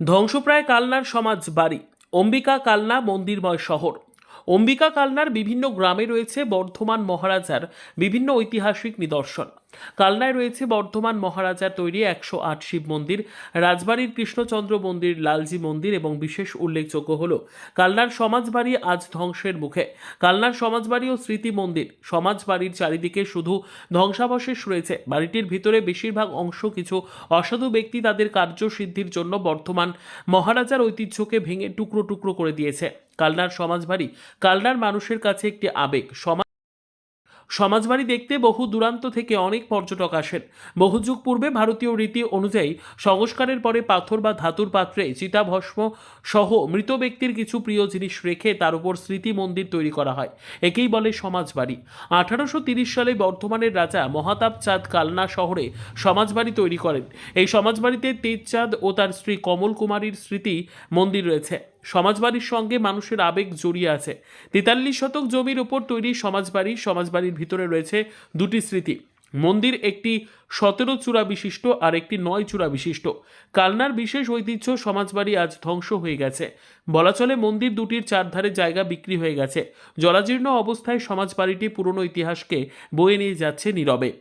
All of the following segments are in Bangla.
ধ্বংসপ্রায় কালনার সমাজ বাড়ি, অম্বিকা কালনা মন্দিরময় শহর। অম্বিকা কালনার বিভিন্ন গ্রামে রয়েছে বর্ধমান মহারাজার বিভিন্ন ঐতিহাসিক নিদর্শন। কালনায় রয়েছে বর্ধমান মহারাজার তৈরি একশো আট শিব মন্দির, রাজবাড়ির কৃষ্ণচন্দ্র মন্দির, লালজি মন্দির এবং বিশেষ উল্লেখযোগ্য হল কালনার সমাজবাড়ি আজ ধ্বংসের মুখে। কালনার সমাজবাড়ি ও স্মৃতি মন্দির, সমাজবাড়ির চারিদিকে শুধু ধ্বংসাবশেষ রয়েছে। বাড়িটির ভিতরে বেশিরভাগ অংশ কিছু অসাধু ব্যক্তি তাদের কার্যসিদ্ধির জন্য বর্তমান মহারাজার ঐতিহ্যকে ভেঙে টুকরো টুকরো করে দিয়েছে। কালনার সমাজবাড়ি, কালনার মানুষের কাছে একটি আবেগ, সমাজ সমাজবাড়ি দেখতে বহু দূরান্ত থেকে অনেক পর্যটক আসেন। বহু যুগ পূর্বে ভারতীয় রীতি অনুযায়ী সংস্কারের পরে পাথর বা ধাতুর পাত্রে চিতাভস্ম সহ মৃত ব্যক্তির কিছু প্রিয় জিনিস রেখে তার উপর স্মৃতি মন্দির তৈরি করা হয়। একেই বলে সমাজবাড়ি। আঠারোশো তিরিশ সালে বর্ধমানের রাজা মহাতাব চাঁদ কালনা শহরে সমাজবাড়ি তৈরি করেন। এই সমাজবাড়িতে তেজচাঁদ ও তার স্ত্রী কমল কুমারীর স্মৃতি মন্দির রয়েছে। সমাজবাড়ির সঙ্গে মানুষের আবেগ জড়িয়ে আছে। তেতাল্লিশ শতক জমির ওপর তৈরি সমাজবাড়ি সমাজবাড়ির ভিতরে রয়েছে দুটি স্মৃতি। মন্দির একটি সতেরো চূড়া বিশিষ্ট আর একটি নয় চূড়া বিশিষ্ট। কালনার বিশেষ ঐতিহ্য সমাজবাড়ি আজ ধ্বংস হয়ে গেছে। বলা চলে মন্দির দুটির চারধারে জায়গা বিক্রি হয়ে গেছে। জরাজীর্ণ অবস্থায় সমাজবাড়িটি পুরনো ইতিহাসকে বয়ে নিয়ে যাচ্ছে নীরবে।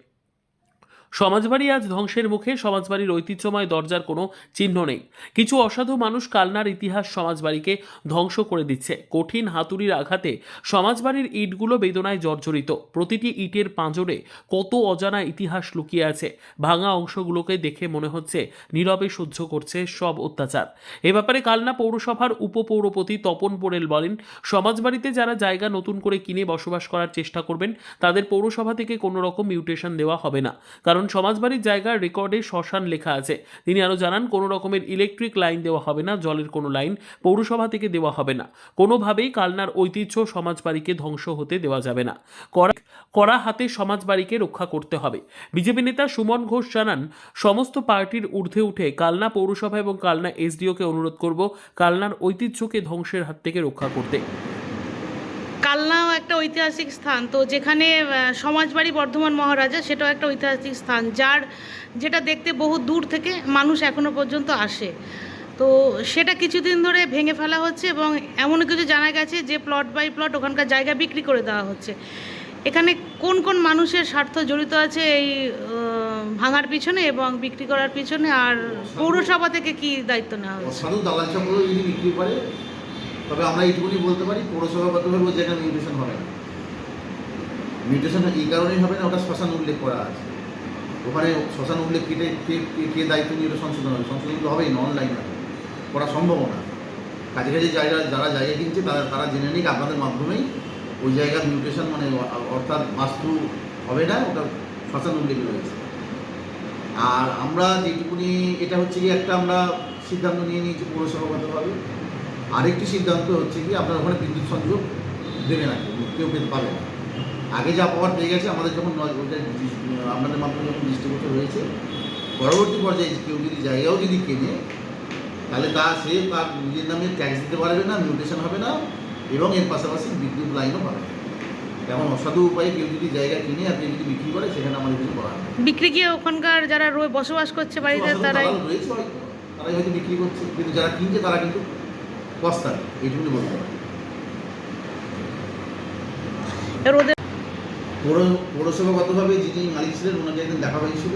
সমাজবাড়ি আজ ধ্বংসের মুখে, সমাজবাড়ির ঐতিহ্যময় দরজার কোনো চিহ্ন নেই। কিছু অসাধু মানুষ কালনার ইতিহাস সমাজবাড়িকে ধ্বংস করে দিচ্ছে। কঠিন হাতুড়ির আঘাতে সমাজবাড়ির ইটগুলো বেদনায় জর্জরিত। প্রতিটি ইটের পাঁজরে কত অজানা ইতিহাস লুকিয়ে আছে। ভাঙা অংশগুলোকে দেখে মনে হচ্ছে নীরবে সহ্য করছে সব অত্যাচার। এ ব্যাপারে কালনা পৌরসভার উপপৌরপতি তপন পোড়েল বলেন, সমাজবাড়িতে যারা জায়গা নতুন করে কিনে বসবাস করার চেষ্টা করবেন, তাদের পৌরসভা থেকে কোনো রকম মিউটেশন দেওয়া হবে না। কারণ সমাজবাড়ির জায়গার রেকর্ডে শ্মশান লেখা আছে। তিনি আরও জানান, কোনো রকমের ইলেকট্রিক লাইন দেওয়া হবে না, জলের কোনো লাইন পৌরসভা থেকে দেওয়া হবে না। কোনোভাবেই কালনার ঐতিহ্য সমাজবাড়িকে ধ্বংস হতে দেওয়া যাবে না। কড়া কড়া হাতে সমাজবাড়িকে রক্ষা করতে হবে। বিজেপি নেতা সুমন ঘোষ জানান, সমস্ত পার্টির ঊর্ধ্বে উঠে কালনা পৌরসভা এবং কালনা এসডিওকে অনুরোধ করব কালনার ঐতিহ্যকে ধ্বংসের হাত থেকে রক্ষা করতে। কালনাও একটা ঐতিহাসিক স্থান। তো যেখানে সমাজবাড়ি বর্ধমান মহারাজা সেটাও একটা ঐতিহাসিক স্থান, যার যেটা দেখতে বহু দূর থেকে মানুষ এখনও পর্যন্ত আসে। তো সেটা কিছুদিন ধরে ভেঙে ফেলা হচ্ছে এবং এমন কিছু জানা গেছে যে প্লট বাই প্লট ওখানকার জায়গা বিক্রি করে দেওয়া হচ্ছে। এখানে কোন কোন মানুষের স্বার্থ জড়িত আছে এই ভাঙার পিছনে এবং বিক্রি করার পিছনে? আর পৌরসভা থেকে কি দায়িত্ব নেওয়া হয়েছে তবে আমরা এইটুকুনি বলতে পারি, পৌরসভা পৌরসভাগতভাবে ওই জায়গায় মিউটেশন হবে না। মিউটেশন এই কারণেই হবে না, ওটা শ্মশান উল্লেখ করা আছে। ওখানে শ্মশান উল্লেখ কেটে কে, কে- দায়িত্ব নিয়ে ওটা সংশোধন হবে। সংশোধন তো হবেই, না অনলাইন করা সম্ভব না। কাছে কাছে জায়গা যারা জায়গা কিনছে, তারা তারা জেনে নিক আপনাদের মাধ্যমেই ওই জায়গার মিউটেশন মানে অর্থাৎ বাস্তু হবে না, ওটা শ্মশান উল্লেখ রয়েছে। আর আমরা যেটুকুনি, এটা হচ্ছে কি একটা আমরা সিদ্ধান্ত নিয়ে নিয়েছি পৌরসভাগতভাবে আরেকটি সিদ্ধান্ত হচ্ছে কি আপনার ওখানে বিদ্যুৎ সংযোগ দেবে না কেউ, পেতে পাবে না। আগে যা পাওয়ার পেয়ে গেছে আমাদের যখন আপনাদের মাধ্যমে যখন ডিস্ট্রিবিউশন হয়েছে পরবর্তী পর্যায়ে কেউ যদি জায়গাও যদি কেনে তাহলে তা সে তার নিজের নামে ট্যাক্স দিতে পারবে না মিউটেশন হবে না এবং এর পাশাপাশি বিদ্যুৎ লাইনও পাবে না তেমন অসাধু উপায়ে কেউ যদি জায়গা কিনে কেউ যদি বিক্রি করে সেখানে আমাদের কিছু করার বিক্রি গিয়ে ওখানকার যারা রয়ে বসবাস করছে বাড়িতে তারাই রয়েছে হয়তো তারাই হয়তো বিক্রি করছে। কিন্তু যারা কিনছে তারা কিন্তু কস্তার এইটুকুনি বলতে পারি পৌরসভাগতভাবে যিনি মালিক ছিলেন ওনাকে একদিন দেখা হয়েছিল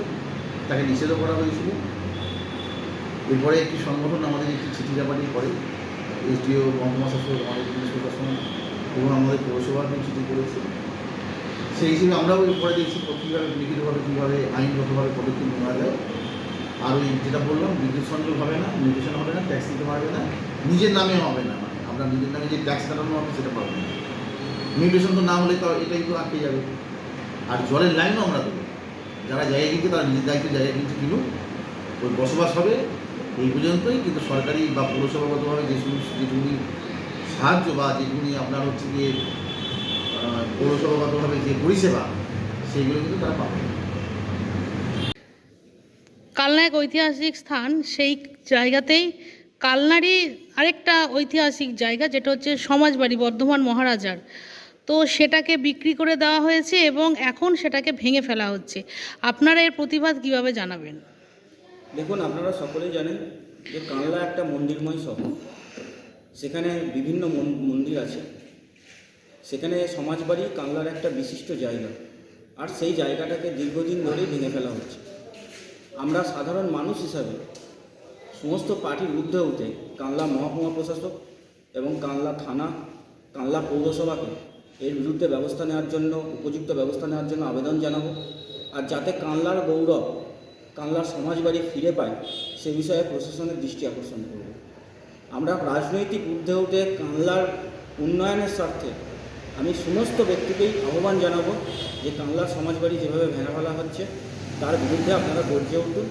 তাকে নিষেধও করা হয়েছিল। এরপরে একটি সংগঠন আমাদের একটি চিঠি চাপাটি করে এসডিও মহকুমা শাসক আমাদের প্রশাসন এবং আমাদের পৌরসভাকে চিঠি করেছে। সেই হিসেবে আমরাও এরপরে দেখছি কীভাবে লিখিতভাবে কীভাবে আইনগতভাবে পদক্ষেপ নেওয়া যায়। আর ওই যেটা বললাম, বিদ্যুৎ সংযোগ হবে না মিউটেশন হবে না ট্যাক্স দিতে পারবে না, নিজের নামে হবে না। মানে আপনার নিজের নামে যে ট্যাক্স কাটানো হবে, সেটা পাবেন না। মিউটেশন তো না হলে তো এটাই তো আটকে যাবে। আর জলের লাইনও আমরা দেবো। যারা জায়গা কিনছে, তারা নিজের দায়িত্বে জায়গা কিনছে, কিনুক। ওই বসবাস হবে এই পর্যন্তই, কিন্তু সরকারি বা পৌরসভাগতভাবে যে সমস্ত যেটুকুনি সাহায্য বা যেটুকুনি আপনার হচ্ছে গিয়ে পৌরসভাগতভাবে যে পরিষেবা, সেইগুলো কিন্তু তারা পাবে। কালনা এক ঐতিহাসিক স্থান সেই জায়গাতেই কালনারই আরেকটা ঐতিহাসিক জায়গা, যেটা হচ্ছে সমাজবাড়ি, বর্ধমান মহারাজার। তো সেটাকে বিক্রি করে দেওয়া হয়েছে এবং এখন সেটাকে ভেঙে ফেলা হচ্ছে। আপনারা এর প্রতিবাদ কীভাবে জানাবেন? দেখুন, আপনারা সকলেই জানেন যে কানলা একটা মন্দিরময় শহর। সেখানে বিভিন্ন মন- মন্দির আছে। সেখানে সমাজবাড়ি কানলার একটা বিশিষ্ট জায়গা। আর সেই জায়গাটাকে দীর্ঘদিন ধরেই ভেঙে ফেলা হচ্ছে। আমরা সাধারণ মানুষ হিসাবে সমস্ত পার্টির ঊর্ধ্বে উঠে কানলা মহকুমা প্রশাসক এবং কানলা থানা, কানলা পৌরসভাকে এর বিরুদ্ধে ব্যবস্থা নেওয়ার জন্য, উপযুক্ত ব্যবস্থা নেওয়ার জন্য আবেদন জানাব। আর যাতে কানলার গৌরব, কানলার সমাজবাড়ি ফিরে পায়, সে বিষয়ে প্রশাসনের দৃষ্টি আকর্ষণ করব। আমরা রাজনৈতিক ঊর্ধ্বে উঠে কানলার উন্নয়নের স্বার্থে আমি সমস্ত ব্যক্তিকেই আহ্বান জানাব যে কানলার সমাজবাড়ি যেভাবে ভেঙে ফেলা হচ্ছে তার বিরুদ্ধে আপনারা গর্জে উঠুন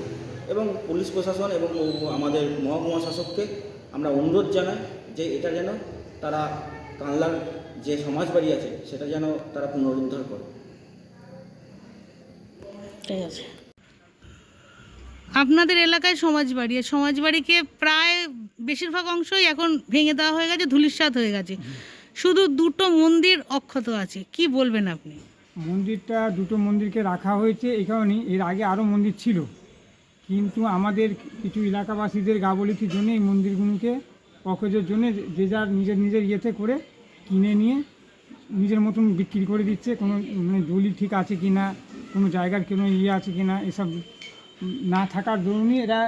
এবং পুলিশ প্রশাসন এবং আমাদের মহকুমা শাসককে আমরা অনুরোধ জানাই যে এটা যেন তারা কানলার যে সমাজবাড়ি আছে সেটা যেন তারা পুনরুদ্ধার করে। ঠিক আছে। আপনাদের এলাকায় সমাজবাড়ি এই সমাজবাড়িকে প্রায় বেশিরভাগ অংশই এখন ভেঙে দেওয়া হয়ে গেছে ধূলিসাৎ হয়ে গেছে। শুধু দুটো মন্দির অক্ষত আছে কি বলবেন আপনি? মন্দিরটা, দুটো মন্দিরকে রাখা হয়েছে এই কারণেই। এর আগে আরও মন্দির ছিল। কিন্তু আমাদের কিছু এলাকাবাসীদের গাবলিতির জন্য এই মন্দিরগুলোকে অকেজের জন্য যে যার নিজের নিজের ইয়েতে করে কিনে নিয়ে নিজের মতন বিক্রি করে দিচ্ছে। কোনো মানে দলিল ঠিক আছে কি না, কোনো জায়গার কোনো ইয়ে আছে কি না, এসব না থাকার দরুনই এরা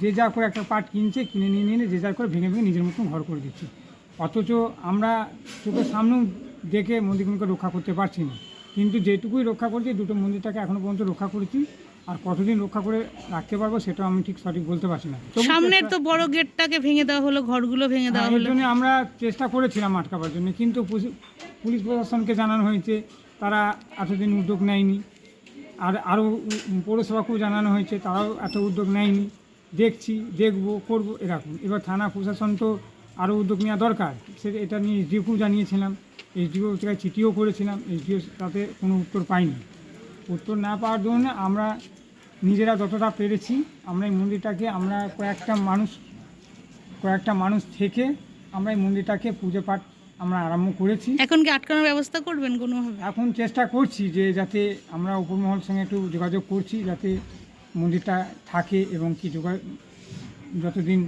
যে যা করে একটা পাট কিনছে, কিনে নিয়ে নিয়ে যে যা করে ভেঙে ভেঙে নিজের মতন ঘর করে দিচ্ছে। অথচ আমরা চোখের সামনেও দেখে মন্দিরগুলোকে রক্ষা করতে পারছি না। কিন্তু যেটুকুই রক্ষা করছি দুটো মন্দিরটাকে এখনও পর্যন্ত রক্ষা করেছি। আর কতদিন রক্ষা করে রাখতে পারব সেটা আমি ঠিক সঠিক বলতে পারছি না। সামনের তো বড় গেটটাকে ভেঙে দেওয়া হলো ঘরগুলো ভেঙে দেওয়া হ্যাঁ, হলো। জন্য আমরা চেষ্টা করেছিলাম আটকাবার জন্য কিন্তু পুলিশ- প্রশাসনকে জানানো হয়েছে তারা এতদিন উদ্যোগ নেয়নি। আর আরও পৌরসভাকেও জানানো হয়েছে তারাও এত উদ্যোগ নেয়নি। দেখছি দেখব করব এরকম। এবার থানা প্রশাসন তো আরও উদ্যোগ নেওয়া দরকার। সে এটা নিয়ে এসডিওকেও জানিয়েছিলাম। এসডিও থেকে চিঠিও করেছিলাম এসডিও তাতে কোনো উত্তর পাইনি। উত্তর না পাওয়ার জন্য আমরা নিজেরা যতটা পেরেছি আমরা এই মন্দিরটাকে আমরা কয়েকটা মানুষ কয়েকটা মানুষ থেকে আমরা এই মন্দিরটাকে পুজো পাঠ আমরা আরম্ভ করেছি। এখন কি আটকানোর ব্যবস্থা করবেন কোনোভাবে? এখন চেষ্টা করছি যে যাতে আমরা উপরমহল সঙ্গে একটু যোগাযোগ করছি যাতে মন্দিরটা থাকে এবং কি যোগা যতদিন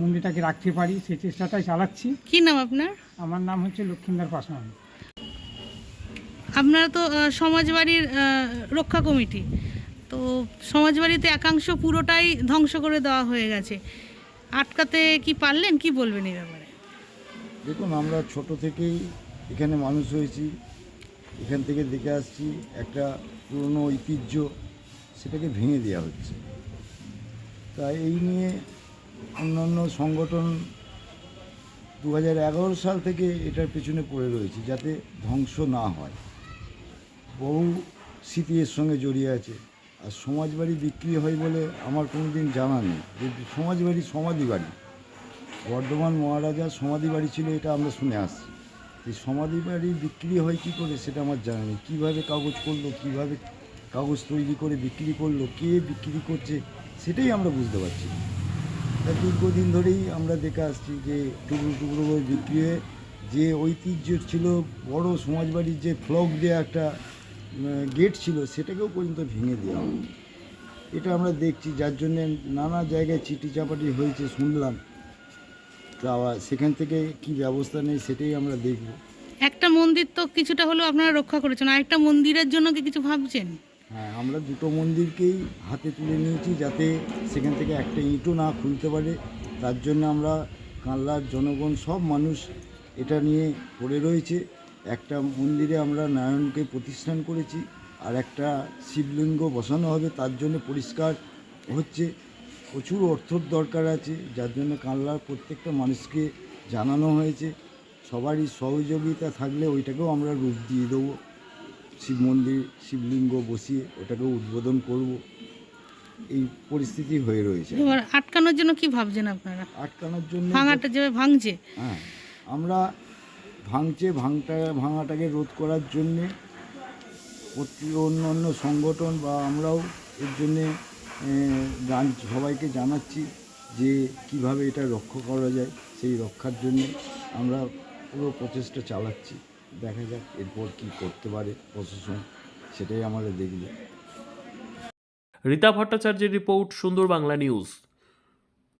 মন্দিরটাকে রাখতে পারি সেই চেষ্টাটাই চালাচ্ছি। কি নাম আপনার? আমার নাম হচ্ছে লক্ষ্মীন্দার পাসওয়ান। আপনারা তো সমাজবাড়ির রক্ষা কমিটি। তো সমাজবাড়িতে একাংশ পুরোটাই ধ্বংস করে দেওয়া হয়ে গেছে। আটকাতে কি পারলেন? কি বলবেন এই ব্যাপারে? দেখুন আমরা ছোট থেকেই এখানে মানুষ হয়েছি। এখান থেকে দেখে আসছি একটা পুরনো ঐতিহ্য সেটাকে ভেঙে দেওয়া হচ্ছে। তা এই নিয়ে অন্যান্য সংগঠন দু হাজার এগারো সাল থেকে এটার পেছনে পড়ে রয়েছে যাতে ধ্বংস না হয়। বহু স্মৃতি এর সঙ্গে জড়িয়ে আছে। আর সমাজবাড়ি বিক্রি হয় বলে আমার কোনো দিন জানা নেই। যে সমাজবাড়ি সমাধি বাড়ি, বর্ধমান মহারাজার সমাধি বাড়ি ছিল এটা আমরা শুনে আসছি। এই সমাধি বাড়ি বিক্রি হয় কী করে সেটা আমার জানা নেই। কীভাবে কাগজ করল, কীভাবে কাগজ তৈরি করে বিক্রি করল, কে বিক্রি করছে, সেটাই আমরা বুঝতে পারছি না। তা দীর্ঘদিন ধরেই আমরা দেখে আসছি যে টুকরো টুকরো করে বিক্রি হয়ে যে ঐতিহ্য ছিল, বড় সমাজবাড়ির যে ফ্লক দেওয়া একটা গেট ছিল, সেটাকেও পর্যন্ত ভেঙে দেওয়া এটা আমরা দেখছি, যার জন্যে নানা জায়গায় চিঠি চাপাটি হয়েছে, শুনলাম। তা সেখান থেকে কি ব্যবস্থা নেই, সেটাই আমরা দেখব। একটা মন্দির তো কিছুটা হলেও আপনারা রক্ষা করেছেন আর একটা মন্দিরের জন্য কি কিছু ভাবছেন? হ্যাঁ আমরা দুটো মন্দিরকেই হাতে তুলে নিয়েছি যাতে সেখান থেকে একটা ইঁটও না খুলতে পারে। তার জন্য আমরা কানলার জনগণ, সব মানুষ এটা নিয়ে পড়ে রয়েছে। একটা মন্দিরে আমরা নারায়ণকে প্রতিষ্ঠান করেছি আর একটা শিবলিঙ্গ বসানো হবে, তার জন্য পরিষ্কার হচ্ছে। প্রচুর অর্থর দরকার আছে, যার জন্য কানলার প্রত্যেকটা মানুষকে জানানো হয়েছে। সবারই সহযোগিতা থাকলে ওইটাকেও আমরা রূপ দিয়ে দেবো। শিব মন্দির শিবলিঙ্গ বসিয়ে ওটাকে উদ্বোধন করব। এই পরিস্থিতি হয়ে রয়েছে। এবার আটকানোর জন্য কি ভাবছেন আপনারা? আটকানোর জন্য ভাঙাটা যেভাবে ভাঙছে। হ্যাঁ আমরা ভাঙছে ভাঙটা ভাঙাটাকে রোধ করার জন্যে অন্য অন্য সংগঠন বা আমরাও এর জন্যে সবাইকে জানাচ্ছি যে কীভাবে এটা রক্ষা করা যায়। সেই রক্ষার জন্যে আমরা পুরো প্রচেষ্টা চালাচ্ছি। দেখা যাক এরপর কি করতে পারে প্রশাসন, সেটাই আমরা দেখবে। রীতা ভট্টাচার্যের রিপোর্ট সুন্দর বাংলা নিউজ।